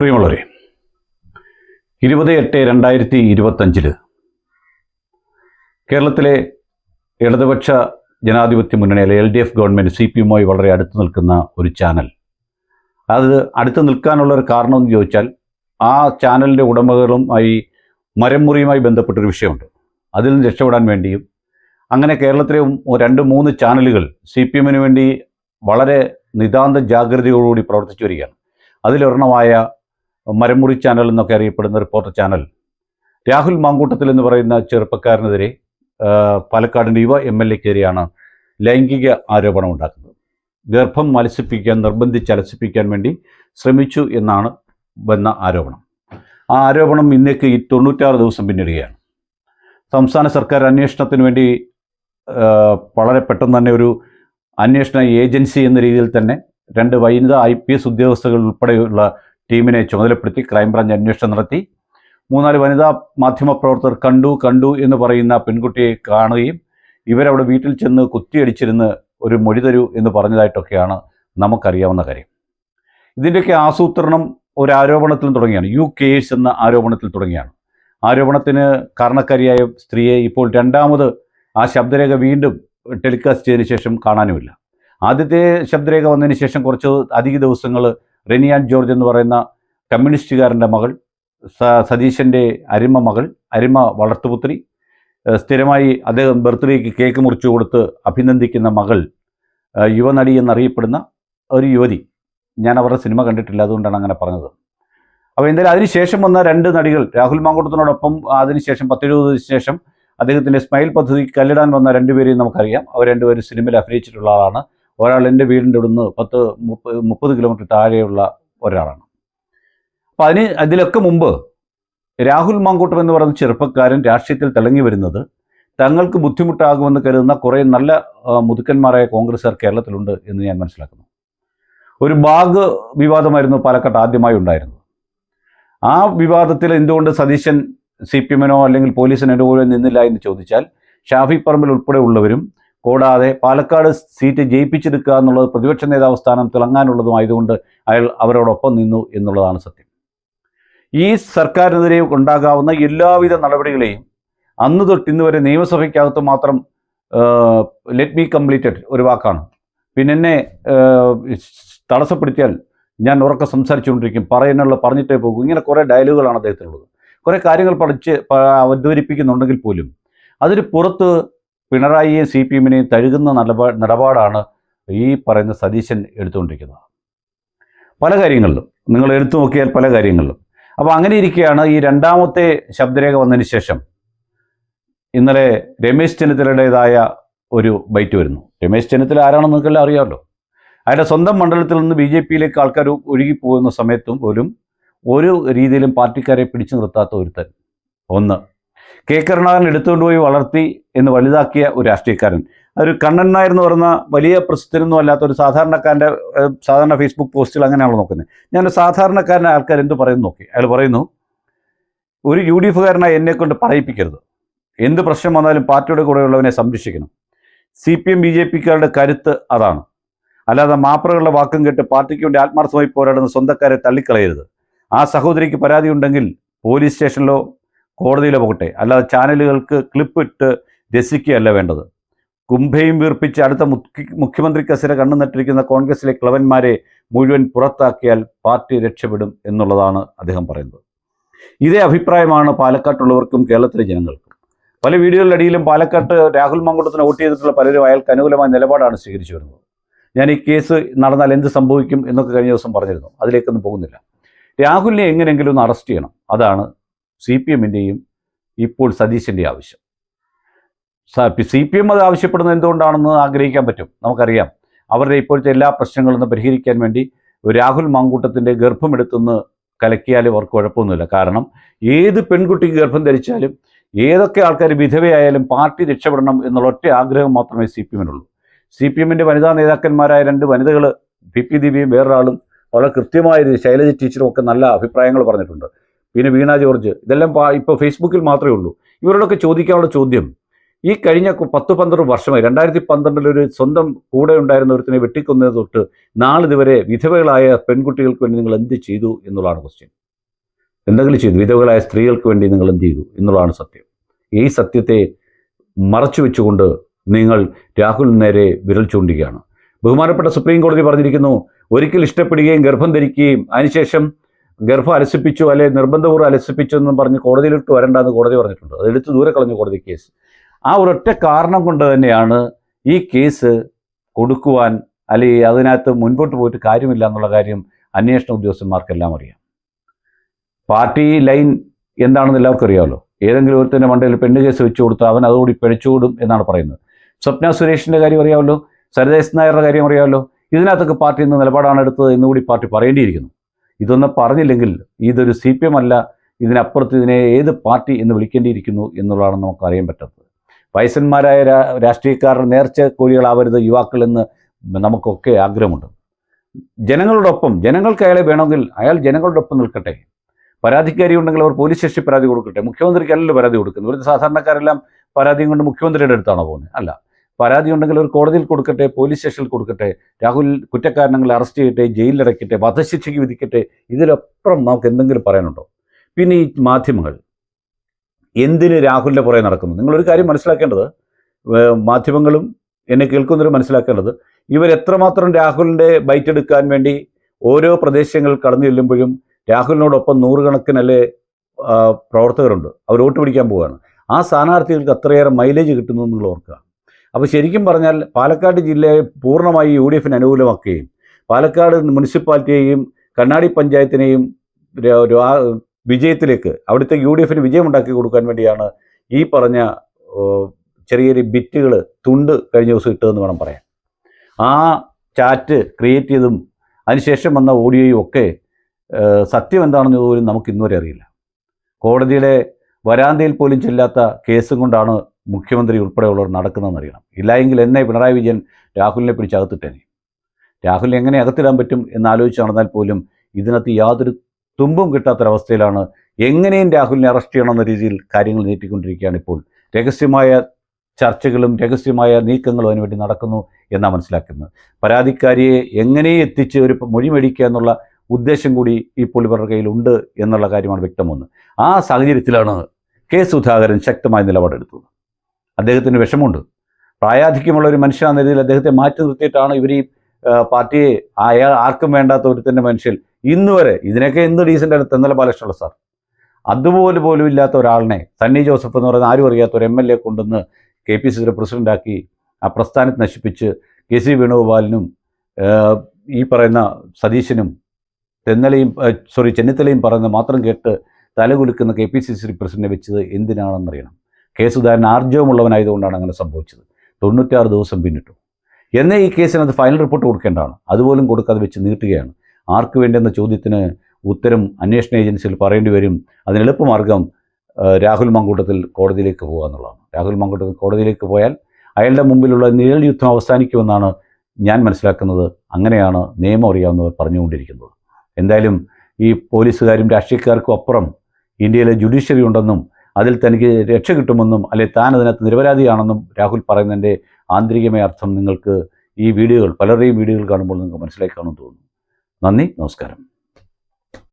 പ്രിയമുള്ളവരെ ഇരുപത് എട്ട് രണ്ടായിരത്തി ഇരുപത്തഞ്ചിൽ കേരളത്തിലെ ഇടതുപക്ഷ ജനാധിപത്യ മുന്നണിയിലെ L D F government C P എമ്മുമായി വളരെ അടുത്ത് നിൽക്കുന്ന ഒരു ചാനൽ. അത് അടുത്ത് നിൽക്കാനുള്ള ഒരു കാരണം എന്ന് ചോദിച്ചാൽ ആ ചാനലിന്റെ ഉടമകളുമായി മരംമുറിയുമായി ബന്ധപ്പെട്ടൊരു വിഷയമുണ്ട്. അതിൽ നിന്ന് രക്ഷപ്പെടാൻ വേണ്ടിയും അങ്ങനെ കേരളത്തിലെ രണ്ട് മൂന്ന് ചാനലുകൾ സി പി എമ്മിന് വേണ്ടി വളരെ നിതാന്ത ജാഗ്രതയോടുകൂടി പ്രവർത്തിച്ചു വരികയാണ്. അതിലൊരെണ്ണമായ മരമുറി ചാനൽ എന്നൊക്കെ അറിയപ്പെടുന്ന റിപ്പോർട്ടർ ചാനൽ. രാഹുൽ മാങ്കൂട്ടത്തിൽ എന്ന് പറയുന്ന ചെറുപ്പക്കാരനെതിരെ പാലക്കാടിന്റെ യുവ എം എൽ എക്കെതിരെയാണ് ലൈംഗിക ആരോപണം ഉണ്ടാക്കുന്നത്. ഗർഭം മത്സിപ്പിക്കാൻ നിർബന്ധിച്ച് അലസിപ്പിക്കാൻ വേണ്ടി ശ്രമിച്ചു എന്നാണ് വന്ന ആരോപണം. ആ ആരോപണം ഇന്നേക്ക് ഈ തൊണ്ണൂറ്റാറ് ദിവസം പിന്നിടുകയാണ്. സംസ്ഥാന സർക്കാർ അന്വേഷണത്തിന് വേണ്ടി വളരെ പെട്ടെന്ന് തന്നെ ഒരു അന്വേഷണ ഏജൻസി എന്ന രീതിയിൽ തന്നെ രണ്ട് വനിതാ ഐ പി എസ് ഉദ്യോഗസ്ഥകൾ ഉൾപ്പെടെയുള്ള ടീമിനെ ചുമതലപ്പെടുത്തി ക്രൈംബ്രാഞ്ച് അന്വേഷണം നടത്തി. മൂന്നാൽ വനിതാ മാധ്യമ പ്രവർത്തകർ കണ്ടു കണ്ടു എന്ന് പറയുന്ന പെൺകുട്ടിയെ കാണുകയും ഇവരവിടെ വീട്ടിൽ ചെന്ന് കുത്തിയടിച്ചിരുന്ന് ഒരു മൊഴി തരൂ എന്ന് പറഞ്ഞതായിട്ടൊക്കെയാണ് നമുക്കറിയാവുന്ന കാര്യം. ഇതിന്റെയൊക്കെ ആസൂത്രണം ഒരു ആരോപണത്തിൽ തുടങ്ങിയാണ്. യു കേസ് എന്ന ആരോപണത്തിൽ തുടങ്ങിയാണ്. ആരോപണത്തിന് കാരണക്കാരിയായ സ്ത്രീയെ ഇപ്പോൾ രണ്ടാമത് ആ ശബ്ദരേഖ വീണ്ടും ടെലികാസ്റ്റ് ചെയ്തതിന് ശേഷം കാണാനുമില്ല. ആദ്യത്തെ ശബ്ദരേഖ വന്നതിന് ശേഷം കുറച്ച് അധിക ദിവസങ്ങൾ റെനിയാൻ ജോർജ് എന്ന് പറയുന്ന കമ്മ്യൂണിസ്റ്റുകാരന്റെ മകൾ സതീശന്റെ അരിമ മകൾ അരിമ വളർത്തുപുത്രി സ്ഥിരമായി അദ്ദേഹം ബർത്ത്ഡേക്ക് കേക്ക് മുറിച്ചു കൊടുത്ത് അഭിനന്ദിക്കുന്ന മകൾ യുവനടി എന്നറിയപ്പെടുന്ന ഒരു യുവതി. ഞാൻ അവരുടെ സിനിമ കണ്ടിട്ടില്ല അതുകൊണ്ടാണ് അങ്ങനെ പറഞ്ഞത്. അപ്പോൾ എന്തായാലും അതിനുശേഷം വന്ന രണ്ട് നടികൾ രാഹുൽ മാങ്കൂട്ടത്തിനോടൊപ്പം അതിനുശേഷം പത്തെഴുപത് ശേഷം അദ്ദേഹത്തിന്റെ സ്മൈൽ പദ്ധതി കല്ലിടാൻ വന്ന രണ്ടുപേരെയും നമുക്കറിയാം. അവർ രണ്ടുപേരും സിനിമയിൽ അഭിനയിച്ചിട്ടുള്ള ആളാണ്. ഒരാൾ എന്റെ വീടിന്റെ ഇവിടുന്ന് പത്ത് മുപ്പത് മുപ്പത് കിലോമീറ്റർ താഴെയുള്ള ഒരാളാണ്. അപ്പം അതിന് അതിലൊക്കെ മുമ്പ് രാഹുൽ മാങ്കൂട്ടം എന്ന് പറയുന്ന ചെറുപ്പക്കാരൻ രാഷ്ട്രീയത്തിൽ തിളങ്ങി വരുന്നത് തങ്ങൾക്ക് ബുദ്ധിമുട്ടാകുമെന്ന് കരുതുന്ന കുറേ നല്ല മുതുക്കന്മാരായ കോൺഗ്രസ്സുകാർ കേരളത്തിലുണ്ട് എന്ന് ഞാൻ മനസ്സിലാക്കുന്നു. ഒരു ബാഗ് വിവാദമായിരുന്നു പാലക്കാട്ട് ആദ്യമായി ഉണ്ടായിരുന്നത്. ആ വിവാദത്തിൽ എന്തുകൊണ്ട് സതീശൻ സി പി എമ്മിനോ അല്ലെങ്കിൽ പോലീസിനോ പോലും നിന്നില്ല എന്ന് ചോദിച്ചാൽ ഷാഫി പറമ്പിൽ ഉൾപ്പെടെ ഉള്ളവരും കൂടാതെ പാലക്കാട് സീറ്റ് ജയിപ്പിച്ചെടുക്കുക എന്നുള്ളത് പ്രതിപക്ഷ നേതാവ് സ്ഥാനം തിളങ്ങാനുള്ളതുമായതുകൊണ്ട് അയാൾ അവരോടൊപ്പം നിന്നു എന്നുള്ളതാണ് സത്യം. ഈ സർക്കാരിനെതിരെ ഉണ്ടാകാവുന്ന എല്ലാവിധ നടപടികളെയും അന്ന് തൊട്ട് ഇന്ന് വരെ നിയമസഭയ്ക്കകത്ത് മാത്രം ലെറ്റ് ബി കംപ്ലീറ്റഡ് ഒരു വാക്കാണ്. പിന്നെ എന്നെ തടസ്സപ്പെടുത്തിയാൽ ഞാൻ ഉറക്കം സംസാരിച്ചുകൊണ്ടിരിക്കും പറയാനുള്ള പറഞ്ഞിട്ടേ പോകും. ഇങ്ങനെ കുറേ ഡയലോഗുകളാണ് അദ്ദേഹത്തിനുള്ളത്. കുറേ കാര്യങ്ങൾ പഠിച്ച് അവതരിപ്പിക്കുന്നുണ്ടെങ്കിൽ പോലും അതിന് പുറത്ത് പിണറായിയെയും സി പി എമ്മിനെയും തഴുകുന്ന നിലപാ നിലപാടാണ് ഈ പറയുന്ന സതീശൻ എടുത്തുകൊണ്ടിരിക്കുന്നത്. പല കാര്യങ്ങളിലും നിങ്ങൾ എടുത്തു നോക്കിയാൽ പല കാര്യങ്ങളിലും. അപ്പോൾ അങ്ങനെ ഇരിക്കുകയാണ് ഈ രണ്ടാമത്തെ ശബ്ദരേഖ വന്നതിന് ശേഷം ഇന്നലെ രമേശ് ചെന്നിത്തലയുടേതായ ഒരു ബൈറ്റ് വരുന്നു. രമേശ് ചെന്നിത്തല ആരാണെന്ന് നിങ്ങൾക്കെല്ലാം അറിയാമല്ലോ. അയാളുടെ സ്വന്തം മണ്ഡലത്തിൽ നിന്ന് ബി ജെ പിയിലേക്ക് ആൾക്കാർ ഒഴുകി പോകുന്ന സമയത്തും പോലും ഒരു രീതിയിലും പാർട്ടിക്കാരെ പിടിച്ചു നിർത്താത്ത ഒരുത്തൻ. ഒന്ന് കെ. കരുണാകരൻ എടുത്തുകൊണ്ടുപോയി വളർത്തി എന്ന് വലുതാക്കിയ ഒരു രാഷ്ട്രീയക്കാരൻ. ഒരു കണ്ണൻ എന്ന് പറയുന്ന വലിയ പ്രസിദ്ധനൊന്നും അല്ലാത്ത ഒരു സാധാരണക്കാരന്റെ സാധാരണ ഫേസ്ബുക്ക് പോസ്റ്റുകൾ അങ്ങനെയാണല്ലോ നോക്കുന്നത്. ഞാൻ സാധാരണക്കാരന്റെ ആൾക്കാർ എന്ത് പറയുന്നു നോക്കി. അയാൾ പറയുന്നു ഒരു യു ഡി എഫുകാരനായി എന്നെ കൊണ്ട് പറയിപ്പിക്കരുത്. എന്ത് പ്രശ്നം വന്നാലും പാർട്ടിയുടെ കൂടെയുള്ളവനെ സംരക്ഷിക്കണം. C P M B J പിക്കാരുടെ കരുത്ത് അതാണ്. അല്ലാതെ മാപ്രകളുടെ വാക്കും കേട്ട് പാർട്ടിക്ക് വേണ്ടി ആത്മാർത്ഥമായി പോരാടുന്ന സ്വന്തക്കാരെ തള്ളിക്കളയരുത്. ആ സഹോദരിക്ക് പരാതി ഉണ്ടെങ്കിൽ പോലീസ് സ്റ്റേഷനിലോ കോടതിയിലോ പോകട്ടെ. അല്ലാതെ ചാനലുകൾക്ക് ക്ലിപ്പ് ഇട്ട് രസിക്കുകയല്ല വേണ്ടത്. കുംഭയും വീർപ്പിച്ച് അടുത്ത മുഖ്യ മുഖ്യമന്ത്രി കസര കണ്ണു നട്ടിരിക്കുന്ന കോൺഗ്രസിലെ ക്ലവന്മാരെ മുഴുവൻ പുറത്താക്കിയാൽ പാർട്ടി രക്ഷപ്പെടും എന്നുള്ളതാണ് അദ്ദേഹം പറയുന്നത്. ഇതേ അഭിപ്രായമാണ് പാലക്കാട്ടുള്ളവർക്കും കേരളത്തിലെ ജനങ്ങൾക്കും. പല വീഡിയോകളുടെ അടിയിലും പാലക്കാട്ട് രാഹുൽ മങ്കുളത്തിന് വോട്ട് ചെയ്തിട്ടുള്ള പലരും അയാൾക്ക് അനുകൂലമായ നിലപാടാണ് സ്വീകരിച്ചു വരുന്നത്. ഞാൻ ഈ കേസ് നടന്നാൽ എന്ത് സംഭവിക്കും എന്നൊക്കെ കഴിഞ്ഞ ദിവസം പറഞ്ഞിരുന്നു. അതിലേക്കൊന്നും പോകുന്നില്ല. രാഹുലിനെ എങ്ങനെയെങ്കിലും ഒന്ന് അറസ്റ്റ് ചെയ്യണം. അതാണ് സി പി എമ്മിന്റെയും ഇപ്പോൾ സതീശന്റെ ആവശ്യം. സി പി എം അത് ആവശ്യപ്പെടുന്നത് എന്തുകൊണ്ടാണെന്ന് ആഗ്രഹിക്കാൻ പറ്റും? നമുക്കറിയാം. അവരുടെ ഇപ്പോഴത്തെ എല്ലാ പ്രശ്നങ്ങളും പരിഹരിക്കാൻ വേണ്ടി രാഹുൽ മാങ്കൂട്ടത്തിന്റെ ഗർഭമെടുത്തുനിന്ന് കലക്കിയാൽ അവർക്ക് കുഴപ്പമൊന്നുമില്ല. കാരണം ഏത് പെൺകുട്ടിക്ക് ഗർഭം ധരിച്ചാലും ഏതൊക്കെ ആൾക്കാർ വിധവയായാലും പാർട്ടി രക്ഷപ്പെടണം എന്നുള്ള ഒറ്റ ആഗ്രഹം മാത്രമേ സി പി എമ്മിനുള്ളൂ. സി പി എമ്മിന്റെ വനിതാ നേതാക്കന്മാരായ രണ്ട് വനിതകൾ പി പി ദീപിയും വേറൊരാളും വളരെ കൃത്യമായ ശൈലജ ടീച്ചറും ഒക്കെ നല്ല അഭിപ്രായങ്ങൾ പറഞ്ഞിട്ടുണ്ട്. പിന്നെ വീണ ജോർജ് ഇതെല്ലാം ഇപ്പോൾ ഫേസ്ബുക്കിൽ മാത്രമേ ഉള്ളൂ. ഇവരോടൊക്കെ ചോദിക്കാനുള്ള ചോദ്യം ഈ കഴിഞ്ഞ പത്ത് പന്ത്രണ്ട് വർഷമായി രണ്ടായിരത്തി പന്ത്രണ്ടിൽ ഒരു സ്വന്തം കൂടെ ഉണ്ടായിരുന്ന ഒരുത്തിനെ വെട്ടിക്കൊന്നത് തൊട്ട് നാളിതുവരെ വിധവകളായ പെൺകുട്ടികൾക്ക് വേണ്ടി നിങ്ങൾ എന്ത് ചെയ്തു എന്നുള്ളതാണ് ക്വസ്റ്റ്യൻ എന്തെങ്കിലും ചെയ്തു വിധവകളായ സ്ത്രീകൾക്ക് വേണ്ടി നിങ്ങൾ എന്ത് ചെയ്തു എന്നുള്ളതാണ് സത്യം. ഈ സത്യത്തെ മറച്ചു വെച്ചുകൊണ്ട് നിങ്ങൾ രാഹുൽ നേരെ വിരൽ ചൂണ്ടുകയാണ്. ബഹുമാനപ്പെട്ട സുപ്രീം കോടതി പറഞ്ഞിരിക്കുന്നു ഒരിക്കൽ ഇഷ്ടപ്പെടുകയും ഗർഭം ധരിക്കുകയും അതിനുശേഷം ഗർഭം അലസിപ്പിച്ചു അല്ലെ നിർബന്ധപൂർവം അലസിപ്പിച്ചു എന്നും പറഞ്ഞ് കോടതിയിലിട്ട് വരണ്ടെന്ന് കോടതി പറഞ്ഞിട്ടുണ്ട്. അത് എടുത്ത് ദൂരെ കളഞ്ഞു കോടതി കേസ് ആ ഒരൊറ്റ കാരണം കൊണ്ട് തന്നെയാണ് ഈ കേസ് കൊടുക്കുവാൻ അല്ലെങ്കിൽ അതിനകത്ത് മുൻപോട്ട് പോയിട്ട് കാര്യമില്ല എന്നുള്ള കാര്യം അന്വേഷണ ഉദ്യോഗസ്ഥന്മാർക്കെല്ലാം അറിയാം. പാർട്ടി ലൈൻ എന്താണെന്ന് എല്ലാവർക്കും അറിയാമല്ലോ. ഏതെങ്കിലും ഒരുത്തിന്റെ മണ്ടയിൽ പെണ്ണ് കേസ് വെച്ചു കൊടുത്താൽ അവൻ അതുകൂടി പിഴച്ചുകൂടും എന്നാണ് പറയുന്നത്. സ്വപ്ന സുരേഷിന്റെ കാര്യം അറിയാമല്ലോ. സരിതേശ് നായരുടെ കാര്യം അറിയാമല്ലോ. ഇതിനകത്തൊക്കെ പാർട്ടി ഇന്ന് നിലപാടാണ് എടുത്തത് എന്നുകൂടി പാർട്ടി പറയേണ്ടിയിരിക്കുന്നു. ഇതൊന്നും പറഞ്ഞില്ലെങ്കിൽ ഇതൊരു സി പി എം അല്ല ഇതിനപ്പുറത്ത് ഇതിനെ ഏത് പാർട്ടി എന്ന് വിളിക്കേണ്ടിയിരിക്കുന്നു എന്നുള്ളതാണ് നമുക്ക് അറിയാൻ പറ്റാത്തത്. വയസ്സന്മാരായ രാഷ്ട്രീയക്കാർ നേർച്ച കോഴികളാവരുത് യുവാക്കൾ എന്ന് നമുക്കൊക്കെ ആഗ്രഹമുണ്ട്. ജനങ്ങളോടൊപ്പം ജനങ്ങൾക്ക് അയാളെ വേണമെങ്കിൽ അയാൾ ജനങ്ങളുടെ ഒപ്പം നിൽക്കട്ടെ. പരാതിക്കാരി ഉണ്ടെങ്കിൽ അവർ പോലീസ് സ്റ്റേഷനിൽ പരാതി കൊടുക്കട്ടെ. മുഖ്യമന്ത്രിക്ക് അല്ലല്ലോ പരാതി കൊടുക്കുന്നത്. ഒരു സാധാരണക്കാരെല്ലാം പരാതിയും കൊണ്ട് മുഖ്യമന്ത്രിയുടെ അടുത്താണോ പോകുന്നത്? അല്ല. പരാതി ഉണ്ടെങ്കിൽ ഒരു കോടതിയിൽ കൊടുക്കട്ടെ പോലീസ് സ്റ്റേഷനിൽ കൊടുക്കട്ടെ രാഹുൽ കുറ്റക്കാരനങ്ങൾ അറസ്റ്റ് ചെയ്യട്ടെ ജയിലിലടക്കട്ടെ വധശിക്ഷയ്ക്ക് വിധിക്കട്ടെ ഇതിലപ്പുറം നമുക്ക് എന്തെങ്കിലും പറയാനുണ്ടോ? പിന്നെ ഈ മാധ്യമങ്ങൾ. എന്തിന് രാഹുലിന്റെ പുറകെ നടക്കുന്നു? നിങ്ങളൊരു കാര്യം മനസ്സിലാക്കേണ്ടത് മാധ്യമങ്ങളും എന്നെ കേൾക്കുന്നവരും മനസ്സിലാക്കേണ്ടത് ഇവർ എത്രമാത്രം രാഹുലിന്റെ ബൈറ്റ് എടുക്കാൻ വേണ്ടി ഓരോ പ്രദേശങ്ങൾ കടന്നു ചെല്ലുമ്പോഴും രാഹുലിനോടൊപ്പം നൂറുകണക്കിനല്ലേ പ്രവർത്തകരുണ്ട്. അവർ വോട്ട് പിടിക്കാൻ പോവുകയാണ്. ആ സ്ഥാനാർത്ഥികൾക്ക് അത്രയേറെ മൈലേജ് കിട്ടുന്നു നിങ്ങൾ ഓർക്കുക. അപ്പോൾ ശരിക്കും പറഞ്ഞാൽ പാലക്കാട് ജില്ലയെ പൂർണമായി യു ഡി എഫിന് അനുകൂലമാക്കുകയും പാലക്കാട് മുനിസിപ്പാലിറ്റിയെയും കണ്ണാടി പഞ്ചായത്തിനെയും വിജയത്തിലേക്ക് അവിടുത്തെ യു ഡി എഫിന് വിജയമുണ്ടാക്കി കൊടുക്കാൻ വേണ്ടിയാണ് ഈ പറഞ്ഞ ചെറിയൊരു ചെറിയ ചെറിയ ബിറ്റുകൾ തുണ്ട് കഴിഞ്ഞ ദിവസം ഇട്ടതെന്ന് വേണം പറയാൻ. ആ ചാറ്റ് ക്രിയേറ്റ് ചെയ്തും അതിനുശേഷം വന്ന ഓഡിയോയും ഒക്കെ സത്യം എന്താണെന്ന് പോലും നമുക്ക് ഇന്നുവരെ അറിയില്ല. കോടതിയുടെ വരാന്തയിൽ പോലും ചെല്ലാത്ത കേസും കൊണ്ടാണ് മുഖ്യമന്ത്രി ഉൾപ്പെടെയുള്ളവർ നടക്കുന്നതെന്ന് അറിയണം. ഇല്ലായെങ്കിൽ എന്നെ പിണറായി വിജയൻ രാഹുലിനെ പിടിച്ച് അകത്തിട്ടേനെ രാഹുലിനെ എങ്ങനെ അകത്തിടാൻ പറ്റും എന്നാലോചിച്ച് നടന്നാൽ പോലും ഇതിനകത്ത് യാതൊരു തുമ്പും കിട്ടാത്തൊരവസ്ഥയിലാണ് എങ്ങനെയും രാഹുലിനെ അറസ്റ്റ് ചെയ്യണമെന്ന രീതിയിൽ കാര്യങ്ങൾ നീട്ടിക്കൊണ്ടിരിക്കുകയാണ് ഇപ്പോൾ. രഹസ്യമായ ചർച്ചകളും രഹസ്യമായ നീക്കങ്ങളും അതിനുവേണ്ടി നടക്കുന്നു എന്നാണ് മനസ്സിലാക്കുന്നത്. പരാതിക്കാരിയെ എങ്ങനെ എത്തിച്ച് ഒരു മൊഴി മേടിക്കുക എന്നുള്ള ഉദ്ദേശം കൂടി ഇപ്പോൾ ഇവരുടെ കയ്യിലുണ്ട് എന്നുള്ള കാര്യമാണ് വ്യക്തമെന്ന്. ആ സാഹചര്യത്തിലാണ് കെ സുധാകരൻ ശക്തമായ നിലപാടെടുത്തത്. അദ്ദേഹത്തിന് വിഷമമുണ്ട്. പ്രായാധിക്യമുള്ള ഒരു മനുഷ്യനെന്ന രീതിയിൽ അദ്ദേഹത്തെ മാറ്റി നിർത്തിയിട്ടാണ് ഇവർ ഈ പാർട്ടിയെ അയാൾ ആർക്കും വേണ്ടാത്ത ഒരു ഒരുത്തന്റെ മനുഷ്യൻ ഇന്ന് വരെ ഇതിനൊക്കെ എന്ത് ഡീസന്റ് ആണ് തെന്നല ബാലകൃഷ്ണ സാർ. അതുപോലെ പോലും ഇല്ലാത്ത ഒരാളിനെ സണ്ണി ജോസഫ് എന്ന് പറയുന്ന ആരും അറിയാത്ത ഒരു എം എൽ എ കൊണ്ടുവന്ന് കെ പി സിയുടെ പ്രസിഡന്റാക്കി ആ പ്രസ്ഥാനത്തെ നശിപ്പിച്ച് കെ സി വേണുഗോപാലിനും ഈ പറയുന്ന സതീശനും തെന്നലയും സോറി ചെന്നിത്തലയും പറയുന്ന മാത്രം കേട്ട് തലകുലുക്കുന്ന കെ പി സി സി പ്രസിഡന്റിനെ വെച്ചത് എന്തിനാണെന്നറിയണം. കെ സുധാകരൻ ആർജവമുള്ളവനായതുകൊണ്ടാണ് അങ്ങനെ സംഭവിച്ചത്. തൊണ്ണൂറ്റാറ് ദിവസം പിന്നിട്ടു. എന്നേ ഈ കേസിനകത്ത് ഫൈനൽ റിപ്പോർട്ട് കൊടുക്കേണ്ടതാണ്. അതുപോലും കൊടുക്കാതെ വെച്ച് നീട്ടുകയാണ്. ആർക്ക് വേണ്ടിയെന്ന ചോദ്യത്തിന് ഉത്തരം അന്വേഷണ ഏജൻസിയിൽ പറയേണ്ടി വരും. അതിന് എളുപ്പമാർഗം രാഹുൽ മങ്കൂട്ടത്തിൽ കോടതിയിലേക്ക് പോകുക എന്നുള്ളതാണ്. രാഹുൽ മങ്കൂട്ടത്തിൽ കോടതിയിലേക്ക് പോയാൽ അയാളുടെ മുമ്പിലുള്ള നിഴൽ യുദ്ധം അവസാനിക്കുമെന്നാണ് ഞാൻ മനസ്സിലാക്കുന്നത്. അങ്ങനെയാണ് നിയമം അറിയാവുന്നവർ പറഞ്ഞുകൊണ്ടിരിക്കുന്നത്. എന്തായാലും ഈ പോലീസുകാരും രാഷ്ട്രീയക്കാർക്കും അപ്പുറം ഇന്ത്യയിലെ ജുഡീഷ്യറി ഉണ്ടെന്നും അതിൽ തനിക്ക് രക്ഷ കിട്ടുമെന്നും അല്ലെ താൻ അതിനകത്ത് നിരപരാധിയാണെന്നും രാഹുൽ പറയുന്നതിന്റെ ആന്തരികമായ അർത്ഥം നിങ്ങൾക്ക് ഈ വീഡിയോകൾ പലരുടെയും വീഡിയോകൾ കാണുമ്പോൾ നിങ്ങൾക്ക് മനസ്സിലാക്കി കാണുമെന്ന് തോന്നുന്നു. നന്ദി നമസ്കാരം.